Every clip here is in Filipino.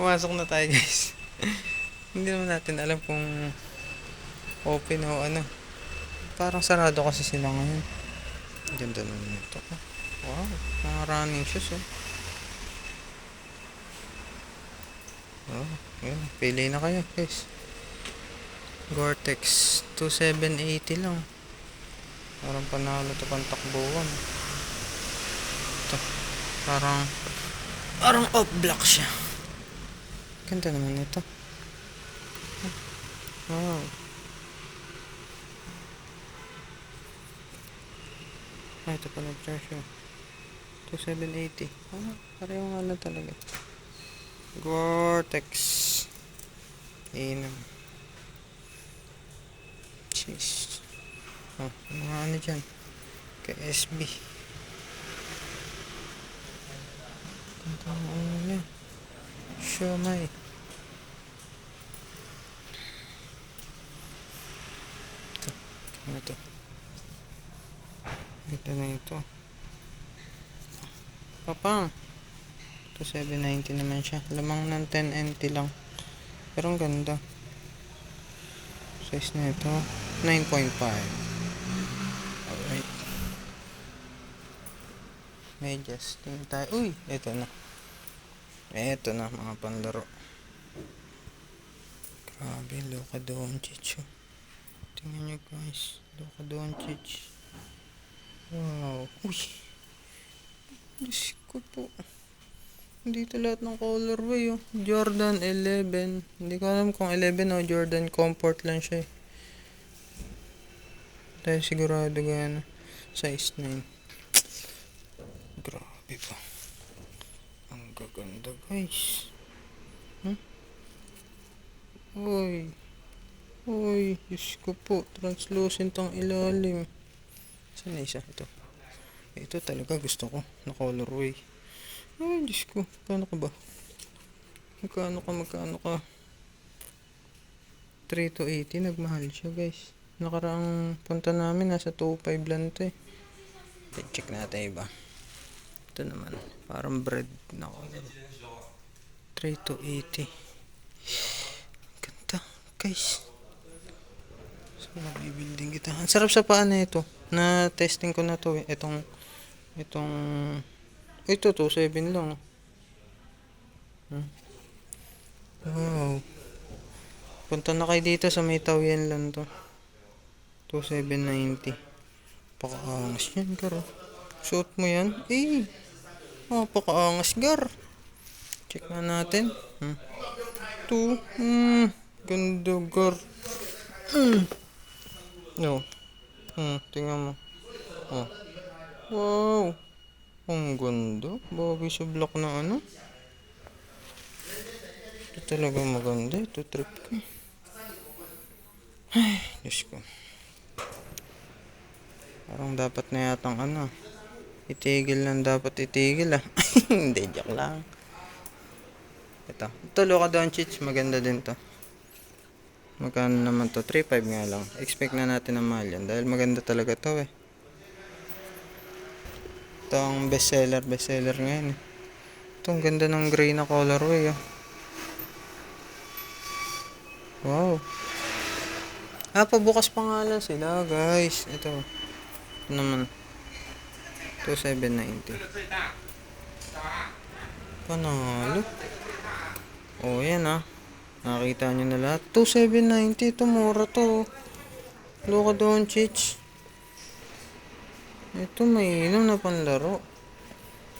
Pumasok na tayo guys. Hindi naman natin alam kung open o ano. Parang sarado kasi sila ngayon. Ganda naman ito. Wow, mga running shoes oh. Oh, yun. Pili na kayo guys. Gore-Tex 2780 lang. Parang panalo to pang takbuhan. Ito. Parang parang off black siya. Ganda naman ito. Wow. Ah, ito pala presyo. 2780. Ah, parehong ano talaga. Gore-Tex. Inam. Jeez. Oh, mga ano dyan. KSB. Ganda ng ano niya. Siomay. Ito. Ano to? Ganda na ito. Papang. Ito 790 naman siya. Lamang ng 10 NT lang. Pero ang ganda. Size na ito. 9.5. Alright. Medyas. Tingin tayo. Uy! Ito na. Ito na mga panlaro. Grabe. Luka Doncic. oh. Tingnan nyo guys. Luka Doncic. Wow. Uy. Diyos ko po. Dito lahat ng colorway oh. Jordan 11. Hindi ko alam kung 11 o Jordan Comfort lang siya eh. Dahil sigurado gana. Size 9. Grabe pa. Ang gaganda guys. Hmm? Uy. Uy. Ko po. Translucent ang ilalim. Saan na isa? Ito. Ito talaga gusto ko. Na colorway. Ay, Diyos ko. Kano ka ba? Magkano ka, magkano ka? 3 to 80. Nagmahal siya, guys. Nakaraang punta namin, nasa 2.5 lang to eh. Check natin iba. Ito naman. Parang bread na color. 3 to 80. Ganda, guys. So, mabibuilding kita. Ang sarap sa paa na ito. Na testing ko na to eh. Itong, itong, ito to, 7 lang. Hmm. Wow. Punta na kayo dito sa may tawian lang to. 2790. Pakaangas yan, gar. Suot mo yan. Eh. Oh, pakaangas, gar. Check na natin. Hmm. Ito. Hmm. Ganda, gar. Hmm. No. Hmm, tingnan mo. Oh. Wow. Ang ganda. Bagay sa block na ano. Ito talaga maganda. Ito trip ko. Ay, Diyos ko. Parang dapat na yatang ano. Itigil lang dapat itigil ah. Hindi, joke lang. Ito. Ito, Luka Doncic. Maganda din to. Magkano naman to? 3.5 nga lang. Expect na natin na mahal yan. Dahil maganda talaga to eh. Ito ang bestseller, bestseller ngayon eh. Ito ang ganda ng gray na colorway oh. Wow. Ah, pabukas pa nga lang sila guys. Ito. Ito naman. Ito 790. Panalo. Oh, yan ah. Nakita nyo na lahat. 2790. Ito, mura to. Luka Doncic. Ito, mainam na panlaro.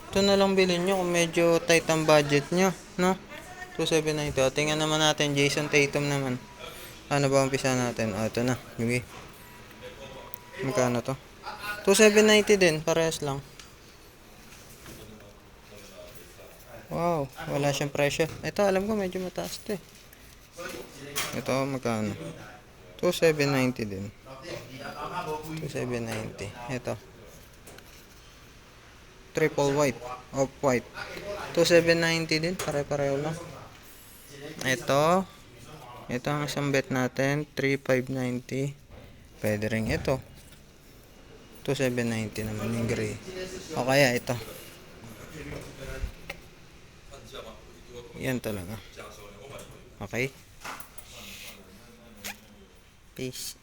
Ito na lang bilhin nyo kung medyo tight ang budget nyo. No? 2790. O, tingnan naman natin. Jason Tatum naman. Ano ba umpisa natin? O, ito na. Sige. Magkano to? 2790 din. Parehas lang. Wow. Wala siyang presyo. Ito, alam ko medyo mataas to eh. Ito, magkano? 2790 din. 2790. Ito. Triple white. Off white. 2790 din. Pare-pareho lang. Ito. Ito ang isang bet natin. 3590. Pwede rin ito. 2790 naman yung gray. O kaya ito. Yan talaga. Okay? Peace.